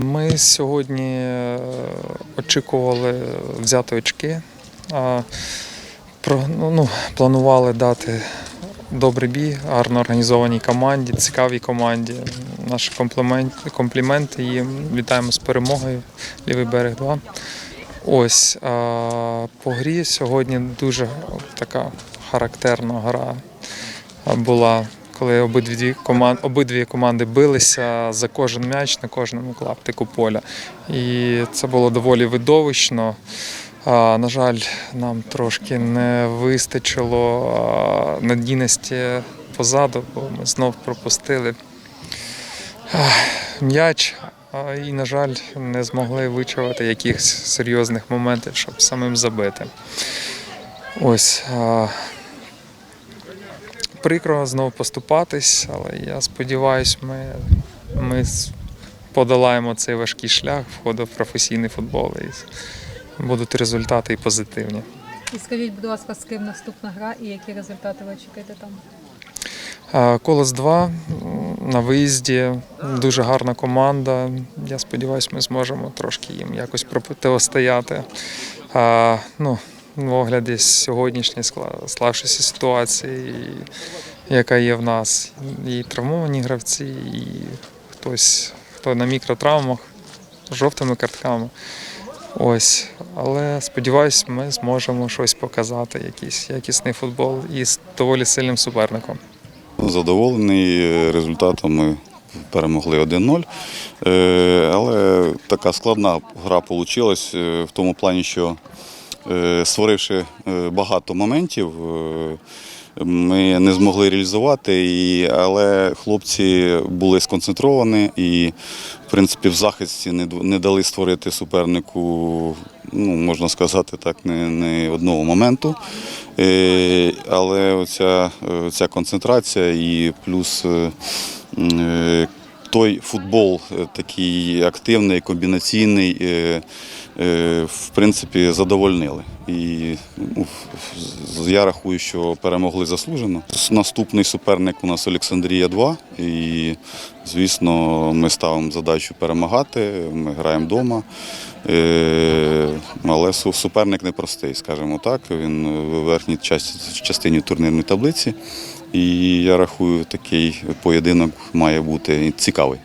Ми сьогодні е, очікували взяти очки. ну, ну, планували дати добрий бій, гарно організованій команді, цікавій команді. Наші компліменти, компліменти їм. Вітаємо з перемогою. Лівий берег 2. Ось по грі сьогодні дуже така характерна гра була, коли обидві команди, обидві команди билися за кожен м'яч на кожному клаптику поля. І це було доволі видовищно. На жаль, нам трошки не вистачило надійності позаду, бо ми знов пропустили м'яч. І, на жаль, не змогли вичавати якихось серйозних моментів, щоб самим забити. Ось. Прикро знову поступатись, але я сподіваюся, ми, ми подолаємо цей важкий шлях входу в професійний футбол і будуть результати і позитивні. І скажіть, будь ласка, з ким наступна гра і які результати ви очікуєте там? Колос 2 на виїзді. Дуже гарна команда. Я сподіваюся, ми зможемо трошки їм якось протистояти. Ну, огляді сьогоднішньої скла- склавшоїся ситуації, яка є в нас. І травмовані гравці, і хтось, хто на мікротравмах, з жовтими картками. Ось, але сподіваюсь, ми зможемо щось показати, якийсь якісний футбол із доволі сильним суперником. Задоволений е, результатом. Ми перемогли 1-0. Е, Але така складна гра вийшла в тому плані, що е, створивши е, багато моментів, е, ми не змогли реалізувати, і, але хлопці були сконцентровані і, в принципі, в захисті не, не дали створити супернику, ну, можна сказати так, не, не одного моменту. Е, але оця, е, ця концентрація і плюс е, е, той футбол е, такий активний, комбінаційний, е, е, в принципі, задовольнили. І ну, я рахую, що перемогли заслужено. Наступний суперник у нас Олександрія 2. І, звісно, ми ставимо задачу перемагати. Ми граємо вдома. Але су- суперник непростий, скажімо так. Він в верхній частині турнірної таблиці. І я рахую, такий поєдинок має бути цікавий.